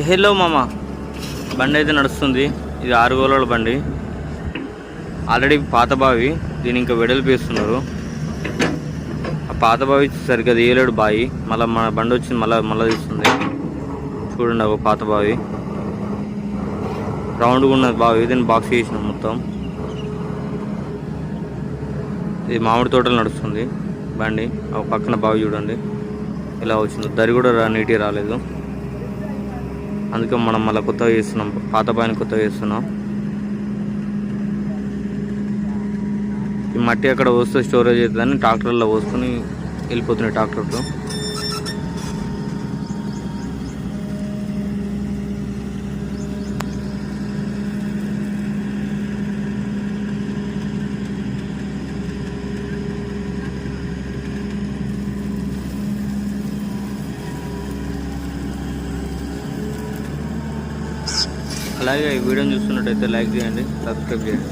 Hello మామ. బండి అయితే నడుస్తుంది. ఇది ఆరు గోళాల బండి. ఆల్రెడీ పాత బావి. దీని ఇంకా వెడల్పు వేస్తున్నారు ఆ పాత బావి సరిగ్గా తీయలేడు బావి మళ్ళీ మన బండి వచ్చింది మళ్ళీ మళ్ళీ తీస్తుంది. చూడండి ఒక పాత బావి. రౌండ్గా ఉన్నది బావి. దీన్ని బాక్స్ చేసినాం మొత్తం. ఇది మామిడి తోటలు నడుస్తుంది బండి. ఒక పక్కన బావి చూడండి. ఇలా వచ్చింది. దరి కూడా రా నీట్గా రాలేదు. అందుకే మనం మళ్ళీ కొత్తగా చేస్తున్నాం. పాత పైన కొత్తగా చేస్తున్నాం. ఈ మట్టి అక్కడ వస్తే స్టోరేజ్ అవుతుందని ట్రాక్టర్లో పోసుకొని వెళ్ళిపోతున్నాయి ట్రాక్టర్తో అలాగే ఈ వీడియోని చూస్తున్నట్టయితే లైక్ చేయండి సబ్స్క్రైబ్ చేయండి.